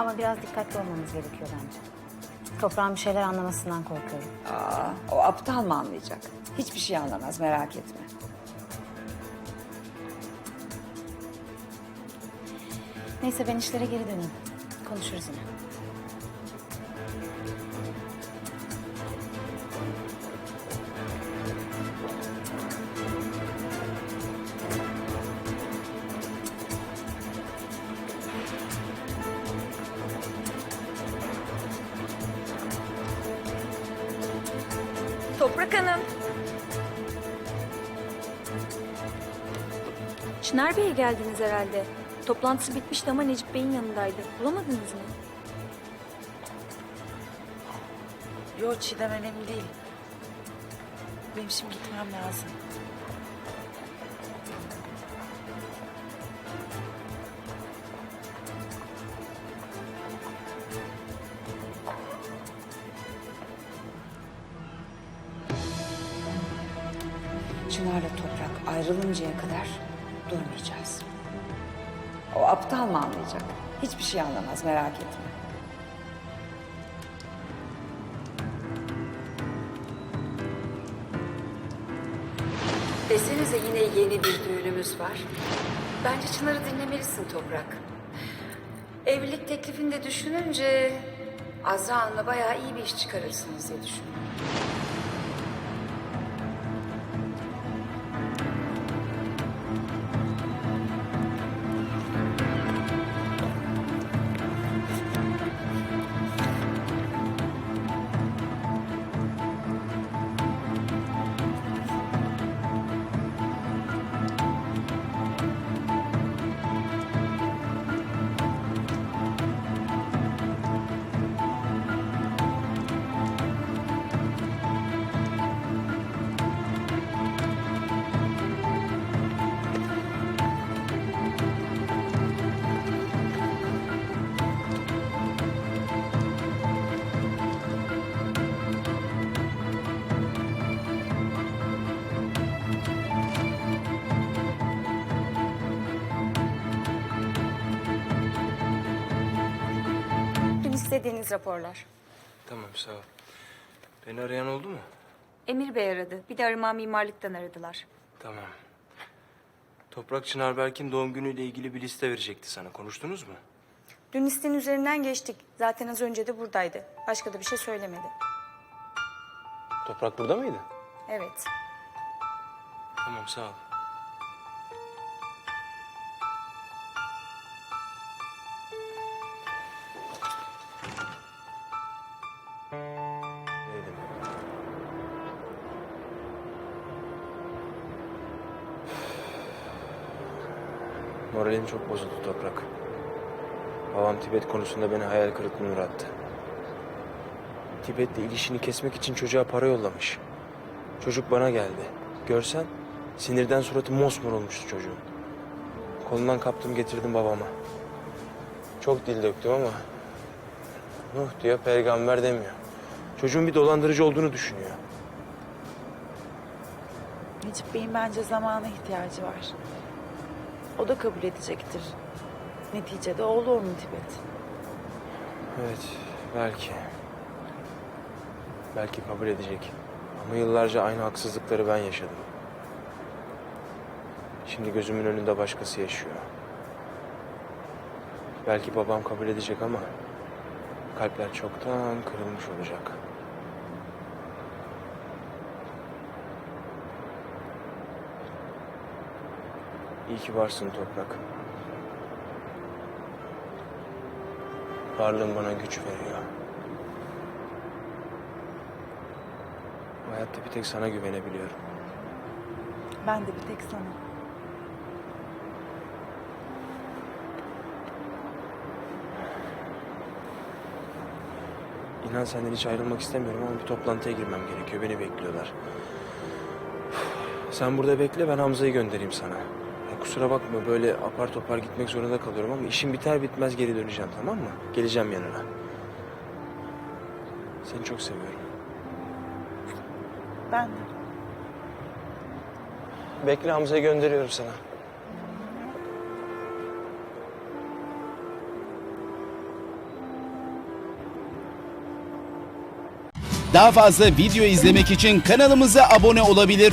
Ama biraz dikkatli olmamız gerekiyor bence. Toprağın bir şeyler anlamasından korkuyorum. Aa, o aptal mı anlayacak? Hiçbir şey anlamaz merak etme. Neyse ben işlere geri döneyim. Konuşuruz yine. Toprak Hanım. Çınar Bey'e geldiniz herhalde. Toplantısı bitmişti ama Necip Bey'in yanındaydı. Bulamadınız mı? Yo Çiğdem önemli değil. Benim şimdi gitmem lazım. Çınar'la toprak ayrılıncaya kadar durmayacağız. O aptal mı anlayacak? Hiçbir şey anlamaz merak etme. Desenize yine yeni bir düğünümüz var. Bence Çınar'ı dinlemelisin Toprak. Evlilik teklifini de düşününce Azra Hanım'la bayağı iyi bir iş çıkarırsınız diye düşünüyorum. Dün istediğiniz raporlar. Tamam sağ ol. Beni arayan oldu mu? Emir Bey aradı. Bir de arama mimarlıktan aradılar. Tamam. Toprak Çınarberk'in doğum günüyle ilgili bir liste verecekti sana. Konuştunuz mu? Dün listenin üzerinden geçtik. Zaten az önce de buradaydı. Başka da bir şey söylemedi. Toprak burada mıydı? Evet. Tamam sağ ol. Moralim çok bozuldu Toprak. Babam Tibet konusunda beni hayal kırıklığına uğrattı. Tibet'le ilişini kesmek için çocuğa para yollamış. Çocuk bana geldi. Görsen sinirden suratı mosmor olmuştu çocuğun. Kolundan kaptım getirdim babama. Çok dil döktüm ama Nuh diyor peygamber demiyor. Çocuğun bir dolandırıcı olduğunu düşünüyor. Necip Bey'in bence zamana ihtiyacı var. O da kabul edecektir. Neticede oğlu onun Tibet. Evet belki. Belki kabul edecek. Ama yıllarca aynı haksızlıkları ben yaşadım. Şimdi gözümün önünde başkası yaşıyor. Belki babam kabul edecek ama kalpler çoktan kırılmış olacak. İyi ki varsın toprak. Varlığın bana güç veriyor. Bu hayatta bir tek sana güvenebiliyorum. Ben de bir tek sana. İnan senden hiç ayrılmak istemiyorum ama bir toplantıya girmem gerekiyor. Beni bekliyorlar. Sen burada bekle ben Hamza'yı göndereyim sana kusura bakma böyle apar topar gitmek zorunda kalıyorum ama işim biter bitmez geri döneceğim tamam mı? Geleceğim yanına. Seni çok seviyorum. Ben de. Bekle Hamza'yı gönderiyorum sana. Daha fazla video izlemek için kanalımıza abone olabilir.